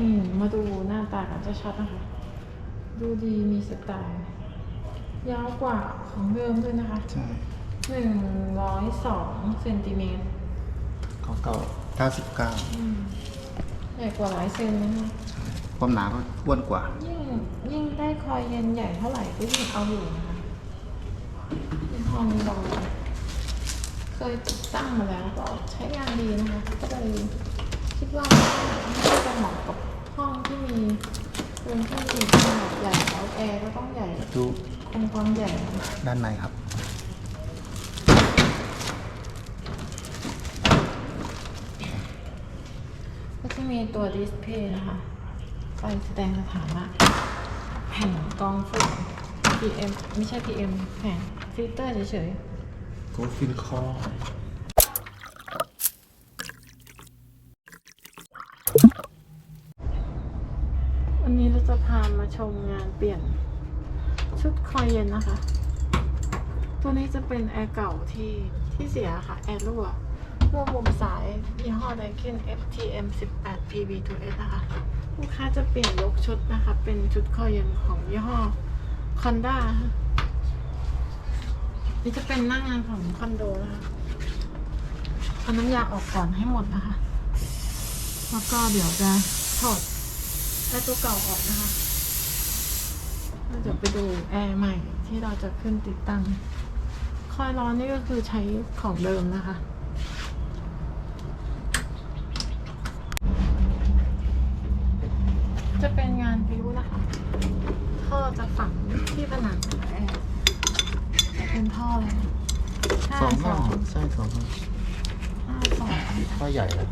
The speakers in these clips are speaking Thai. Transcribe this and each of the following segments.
นี่มาดูหน้าตากันชัดๆนะคะ ดูดีมีสไตล์ ยาวกว่าของเดิมด้วยนะคะใช่หนึ่งร้อยสองเซนติเมตรของเก่าเก้าสิบเก้าอืมใหญ่กว่าหลายเซนนะคะความหนาก็อ้วนกว่า ยิ่งยิ่งได้คอยเย็นใหญ่เท่าไหร่ก็ยิ่งเอาอยู่นะคะยี่ห้อนี้เราเคยติดตั้งมาแล้วก็ใช้งานดีนะคะ ก็เลยคิดว่าน่าจะเหมาะกับ ห้องที่มีพื้นที่ขนาดใหญ่แล้วแอร์ก็ต้องใหญ่ดูคงความใหญ่ด้านในครับ ก็จะมีตัวดิสเพย์นะคะไฟแสดงสถานะแผ่นกรองฝุ่น PM ไม่ใช่ PM แผ่นฟิลเตอร์เฉยโกฟินคอ ๆ วันนี้เราจะพา มงานเปลี่ยนชุดคอยเย็นนะคะ ตัวนี้จะเป็นแอร์เก่าที่ที่เสียค่ะ แอร์รั่วรั่วมุมสายยี่ห้อไดคิน FTM 18 PB2S นะคะ ลูกค้าจะเปลี่ยนยกชุดนะคะ เป็นชุดคอยเย็นของยี่ห้อคอนด้านี่จะเป็นหน้างงานของคอนโดนะคะเอาน้ำยาออกก่อนให้หมดนะคะ แล้วก็เดี๋ยวจะถอดแอร์ตัวเก่าออกนะคะ แล้วเดี๋ยวไปดูแอร์ใหม่ที่เราจะขึ้นติดตั้ง คอยร้อนนี่ก็คือใช้ของเดิมนะคะ จะเป็นงานวิวนะคะ ท่อจะฝังที่ผนังของแอร์เป็นท่อเลยนะห้าสองสห้าองใช่สองห้าห้าสองก็ใหญ่แล้ว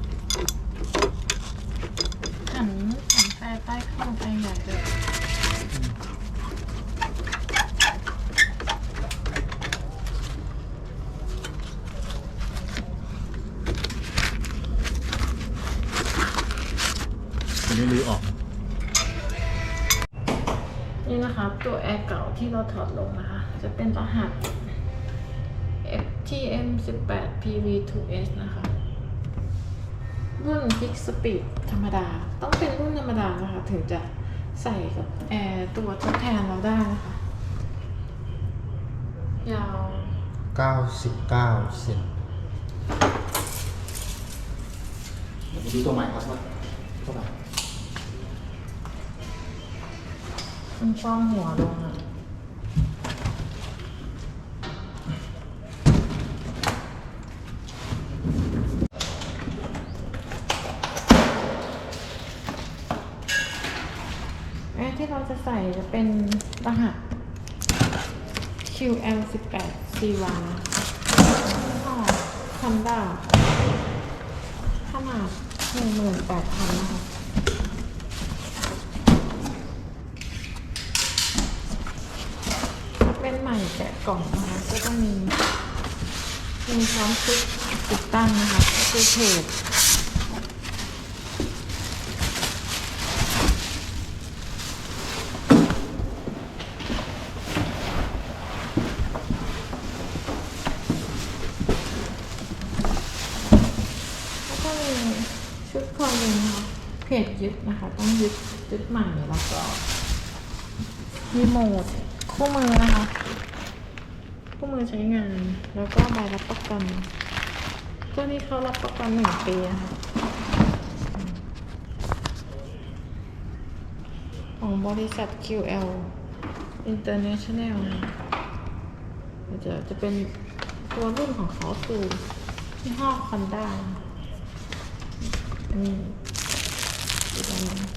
หันหันแปรใต้เครื่องไปใหญ่เลย อันนี้รื้อออก นี่นะคะ ตัวแอร์เก่า ที่เราถอดลงนะคะ จะเป็นรหัส FTM 18 PV2S นะคะ รุ่น Fix Speed ธรรมดา ต้องเป็นรุ่นธรรมดานะคะ ถึงจะใส่กับแอร์ตัวทดแทนเราได้นะคะ ยาวเก้าสิบเก้าเซนเดี๋ยวมาดูตัวใหม่ครับว่าเท่าไหร่มันฟ้องหัวลงอะ แอร์ที่เราจะ ใส่จะเป็นรหัส QL 18 C1 ยี่ห้อ Honda ขนาด18,000นะคะเป็นใหม่แกะกล่องนะคะ ก็จะมีมีพร้อมชุดติดตั้งนะคะก็คือเพจแล้วก็มีชุดคอมมินนะคะ เพจยึดนะคะ ต้องยึดยึดใหม่แล้วก็รีโมทคู่มือนะคะ คู่มือใช้งานแล้วก็ใบรับประกันตัวนี้เขารับประกันหนึ่งปีนะคะของบริษัท QL International นะเดี๋ยวจะเป็นตัวรุ่นของเขาคือยี่ห้อคอนด้านี่ ด้านนี้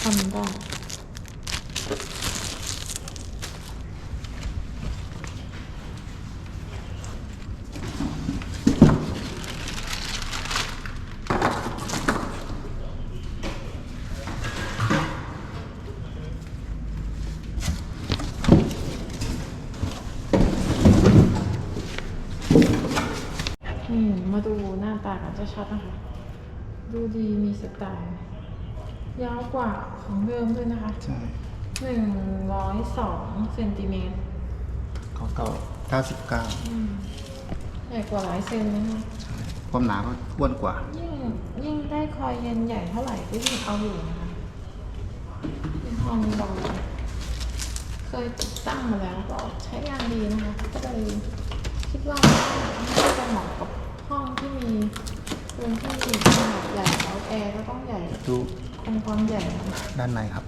คอนด้มาดูหน้าตากันชัดๆนะคะ มีสไตล์ ยาวกว่าของเดิมด้วยนะคะใช่หนึ่งร้อยสองเซนติเมตรของเก่าเก้าสิบเก้าอืมใหญ่กว่าหลายเซนนะคะใช่ความหนาก็อ้วนกว่า ยิ่งยิ่งได้คอยเย็นใหญ่เท่าไหร่ก็ยิ่งเอาอยู่นะคะยี่ห้อนี้เราเคยติดตั้งมาแล้วก็ใช้งานดีนะคะ ก็เลยคิดว่าน่าจะเหมาะกับห้องที่มีพื้นที่ขนาดใหญ่แล้วแอร์ก็ต้องใหญ่ ดู คงความใหญ่นะคะด้านในครับ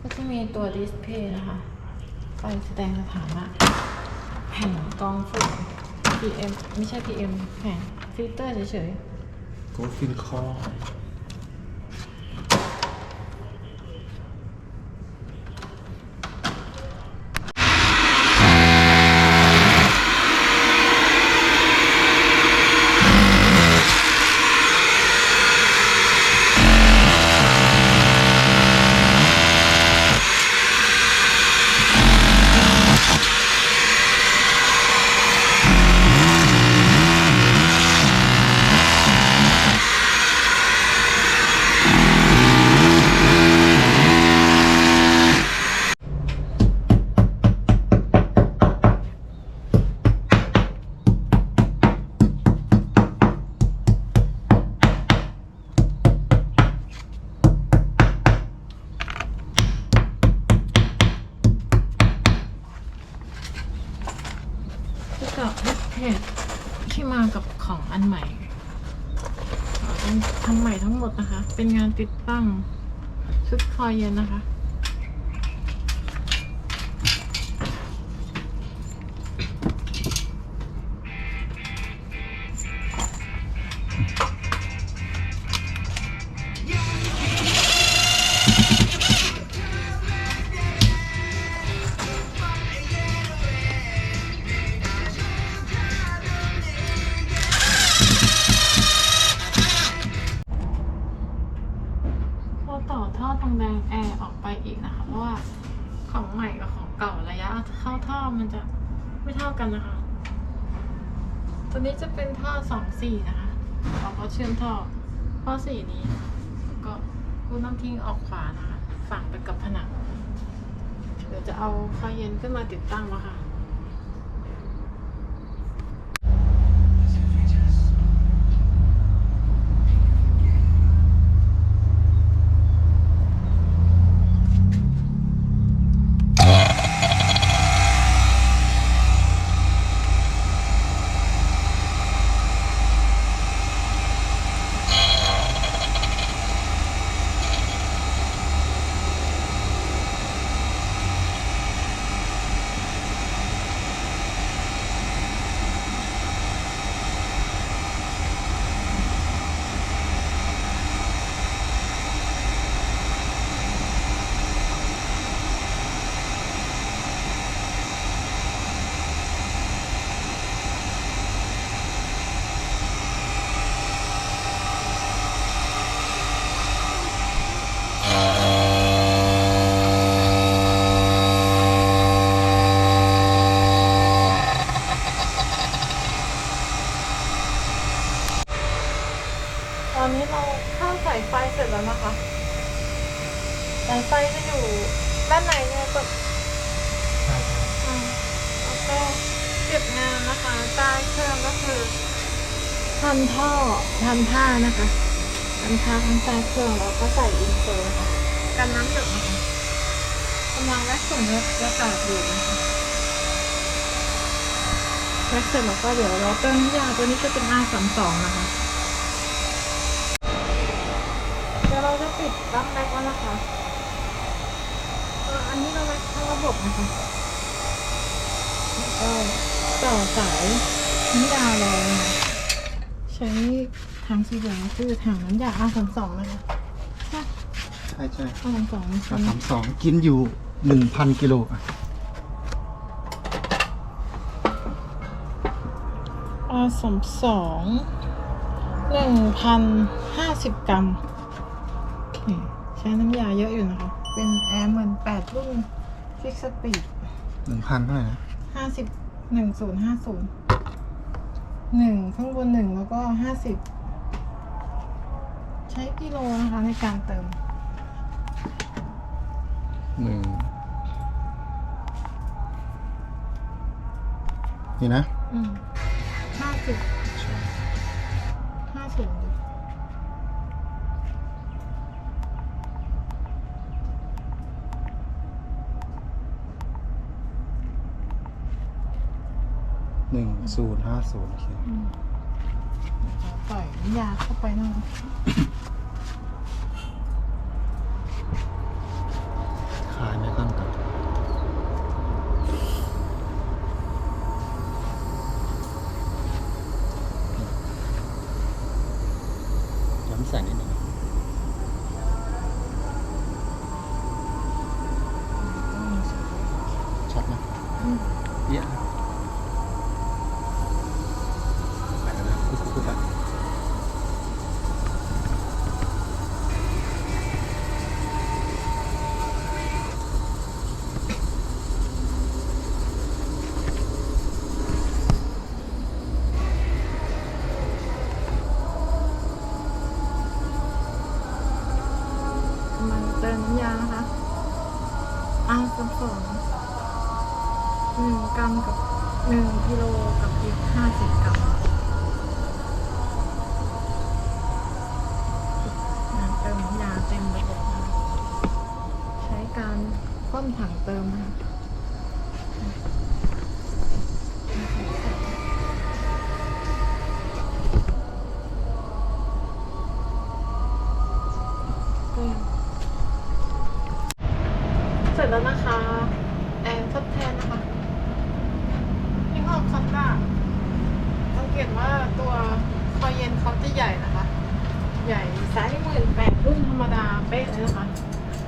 ก็จะมีตัวดิสเพย์นะคะไฟแสดงสถานะแผ่นกรองฝุ่น PM ไม่ใช่ PM แผ่นฟิลเตอร์เฉยโกฟินคอ เป็นงานติดตั้ง ชุดคอยเย็นนะคะพอ ของใหม่กับของเก่าระยะเข้าท่อมันจะไม่เท่ากันนะคะ ตัวนี้จะเป็นท่อสองสี่นะคะเราก็เชื่อมท่อท่อสี่นี้ ก็คุณต้องทิ้งออกขวานะคะ ฝั่งไปกับผนัง เดี๋ยวจะเอาไฟเย็นขึ้นมาติดตั้งแล้วค่ะ ตอนนี้เราเข้าสายไฟเสร็จแล้วนะคะสายไฟจะอยู่ด้านในเนี่ยก็อืมแล้วก็เก็บงาน นะคะใต้เครื่องก็คือทันท่อทันผ้านะคะทันผ้าทั้งใต้เครื่องแล้วก็ใส่อินเตอร์ค่ะกันน้ำหยดนะคะกำลังแว็กซ์ส่วนยกกระจาดอยู่นะคะแว็กซ์เสร็จแล้วก็เดี๋ยวเราเติมน้ำยาตัวนี้จะเป็น R32 นะคะ เดี๋ยวเราจะปิดตั้งแบ็กแล้วนะคะเอ่ออันนี้เราแบ็กทั้งระบบนะคะแล้วก็ต่อสาย น้ำยาเรานะคะใช้ถังสีเหลืองคือถังน้ำยา R32 นะคะใช่ใช่ใช่ R32 สามสองกินอยู่หนึ่งพันกิโลอะ R32 หนึ่งพันห้าสิบกรัมนี่ใช้น้ำยาเยอะอยู่นะคะ เป็นแอร์เหมือนแปดรุ่นฟิกสปีดหนึ่งพันเท่าไหร่นะห้าสิบหนึ่งศูนย์ห้าศูนย์ หนึ่งข้างบนหนึ่งแล้วก็ห้าสิบใช้กิโลนะคะในการเติมหนึ่งนี่นะห้าสิบห้าสิบ ศูนย์ห้าศูนย์โอเคอืมขอปล่อยน้ำยาเข้าไปหน่อยขายไม่ขั้นต่ำย้ำใส่นิดหนึ่งชัดไหม อืม เยี่ยมไปแล้วนะปุ๊บปุ๊บปุ๊บอะกำลังเติมน้ำยานะคะ อาสองสองหนึ่งกรัมกับหนึ่งกิโลกับอีกห้าสิบกรัมน้ำเติมยาเต็มระบบใช้การคว่ำถังเติมนะคะเติมเสร็จแล้วนะคะ แอนทดแทนนะคะยี่ห้อคอนด้าสังเกตว่าตัวคอยเย็นเขาจะใหญ่นะคะ ใหญ่ไซส์หมื่นแปดรุ่นธรรมดาเป๊ะเลยนะคะ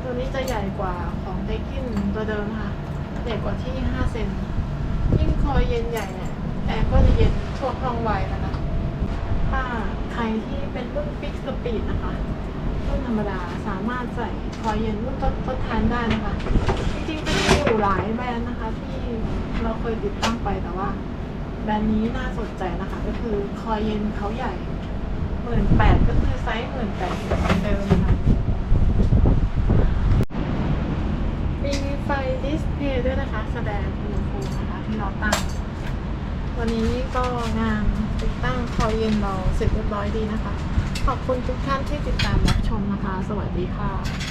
ตัวนี้จะใหญ่กว่าของเทกินตัวเดิมค่ะให ญ่กว่าที่ 5 เซนยิ่งคอยเย็นใหญ่เนี่ยแอร์ก็จะเย็นทั่วห้องไวนะคะถ้าใครที่เป็นรุ่นฟิกสปีดนะคะรุ่นธรรมดาสามารถใส่คอยเย็นรุ่นทดทดแทนได้นะคะจริงๆจะมีอยู่หลายแบรนด์นะคะ ที่เราเคยติดตั้งไปแต่ว่า แบรนด์นี้น่าสนใจนะคะ ก็คือคอยเย็นเขาใหญ่หมื่นแปดก็คือไซส์หมื่นแปดเหมือนเดิมนะคะมีไฟดิสเพย์ด้วยนะคะ แสดงอุณหภูมินะคะที่เราตั้ง วันนี้ก็งานติดตั้งคอยเย็นเราเสร็จเรียบร้อยดีนะคะ ขอบคุณทุกท่านที่ติดตามรับชมนะคะ สวัสดีค่ะ